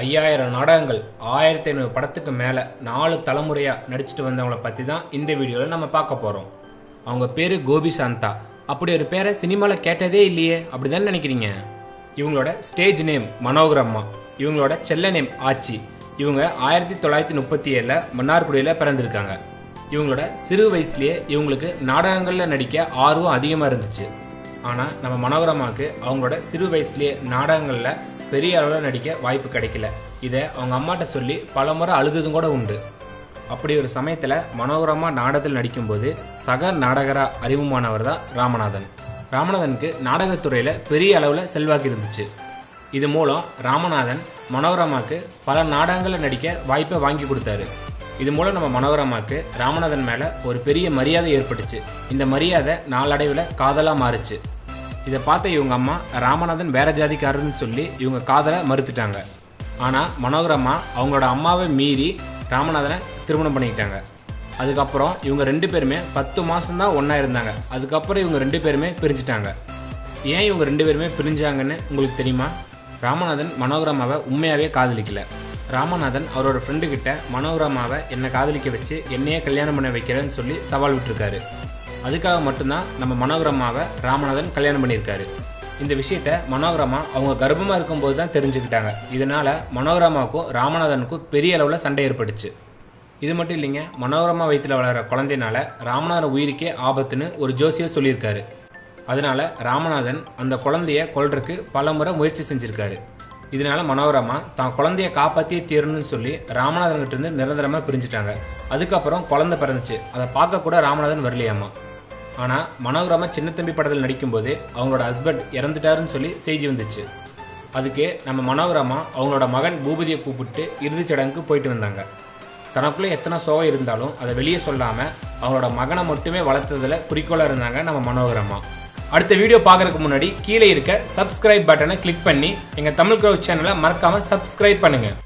ஐயாயிரம் நாடகங்கள் ஆயிரத்தி ஐநூறு படத்துக்கு மேலே நாலு தலைமுறையாக நடிச்சிட்டு வந்தவங்கள பற்றி தான் இந்த வீடியோவில் நம்ம பார்க்க போகிறோம் அவங்க பேர் கோபி சாந்தா. அப்படி ஒரு பேரை சினிமாவில் கேட்டதே இல்லையே அப்படிதான் நினைக்கிறீங்க? இவங்களோட ஸ்டேஜ் நேம் மனோகரம்மா இவங்களோட செல்ல நேம் ஆச்சி. இவங்க ஆயிரத்தி தொள்ளாயிரத்தி முப்பத்தி ஏழில் மன்னார்குடியில் பிறந்திருக்காங்க. இவங்களோட சிறு வயசுலேயே இவங்களுக்கு நாடகங்களில் நடிக்க ஆர்வம் அதிகமாக இருந்துச்சு. ஆனால் நம்ம மனோகரமாவுக்கு அவங்களோட சிறு வயசுலேயே நாடகங்களில் பெரிய அளவில் நடிக்க வாய்ப்பு கிடைக்கல. இதை அவங்க அம்மாட்ட சொல்லி பல முறை அழுததும் கூட உண்டு. அப்படி ஒரு சமயத்தில் மனோகரமா நாடகத்தில் நடிக்கும்போது சக நாடகரா அறிமுகமானவர் தான் ராமநாதன். ராமநாதனுக்கு நாடகத்துறையில் பெரிய அளவில் செல்வாக்கு இருந்துச்சு. இது மூலம் ராமநாதன் மனோரமாக்கு பல நாடகங்களில் நடிக்க வாய்ப்பை வாங்கி கொடுத்தாரு. இது மூலம் நம்ம மனோரமாக்கு ராமநாதன் மேலே ஒரு பெரிய மரியாதை ஏற்பட்டுச்சு. இந்த மரியாதை நாளடைவில் காதலாக மாறுச்சு. இதை பார்த்த இவங்க அம்மா ராமநாதன் வேற ஜாதிக்காரர்னு சொல்லி இவங்க காதலை மறுத்துட்டாங்க. ஆனால் மனோகரம்மா அவங்களோட அம்மாவை மீறி ராமநாதனை திருமணம் பண்ணிக்கிட்டாங்க. அதுக்கப்புறம் இவங்க ரெண்டு பேருமே பத்து மாதம்தான் ஒன்றா இருந்தாங்க. அதுக்கப்புறம் இவங்க ரெண்டு பேருமே பிரிஞ்சுட்டாங்க. ஏன் இவங்க ரெண்டு பேருமே பிரிஞ்சாங்கன்னு உங்களுக்கு தெரியுமா? ராமநாதன் மனோகரமாவை உண்மையாகவே காதலிக்கல. ராமநாதன் அவரோட ஃப்ரெண்டுக்கிட்ட மனோகரமாவை என்னை காதலிக்க வச்சு என்னையே கல்யாணம் பண்ண வைக்கிறேன்னு சொல்லி சவால் விட்டுருக்காரு. அதுக்காக மட்டும்தான் நம்ம மனோகரமாவை ராமநாதன் கல்யாணம் பண்ணியிருக்காரு. இந்த விஷயத்த மனோகரமா அவங்க கர்ப்பமாக இருக்கும்போது தான் தெரிஞ்சுக்கிட்டாங்க. இதனால மனோகரமாவுக்கும் ராமநாதனுக்கும் பெரிய அளவில் சண்டை ஏற்பட்டுச்சு. இது மட்டும் இல்லைங்க மனோகரமா வயிற்றுல வளர குழந்தைனால ராமநாதன் உயிருக்கே ஆபத்துன்னு ஒரு ஜோசியர் சொல்லியிருக்காரு. அதனால ராமநாதன் அந்த குழந்தைய கொல்றதுக்கு பல முறை முயற்சி செஞ்சிருக்காரு. இதனால மனோகரமா தான் குழந்தைய காப்பாற்றியே தீரணும்னு சொல்லி ராமநாதன் கிட்ட இருந்து நிரந்தரமாக பிரிஞ்சுட்டாங்க. அதுக்கப்புறம் குழந்தை பிறந்துச்சு. அதை பார்க்க கூட ராமநாதன் வரலையாமா ஆனால் மனோகரமா சின்ன தம்பி படத்தில் நடிக்கும்போது அவங்களோட ஹஸ்பண்ட் இறந்துட்டாருன்னு சொல்லி செய்தி வந்துச்சு. அதுக்கு நம்ம மனோகரமா அவங்களோட மகன் பூபதியை கூப்பிட்டு இறுதிச் சடங்குக்கு போயிட்டு வந்தாங்க. தனக்குள்ளே எத்தனை சோகம் இருந்தாலும் அதை வெளியே சொல்லாமல் அவங்களோட மகனை மட்டுமே வளர்த்ததில் குறிக்கோளாக இருந்தாங்க நம்ம மனோகரமா. அடுத்த வீடியோ பார்க்குறதுக்கு முன்னாடி கீழே இருக்க சப்ஸ்கிரைப் பட்டனை கிளிக் பண்ணி எங்கள் தமிழ் க்ரௌட் சேனலை மறக்காமல் சப்ஸ்கிரைப் பண்ணுங்கள்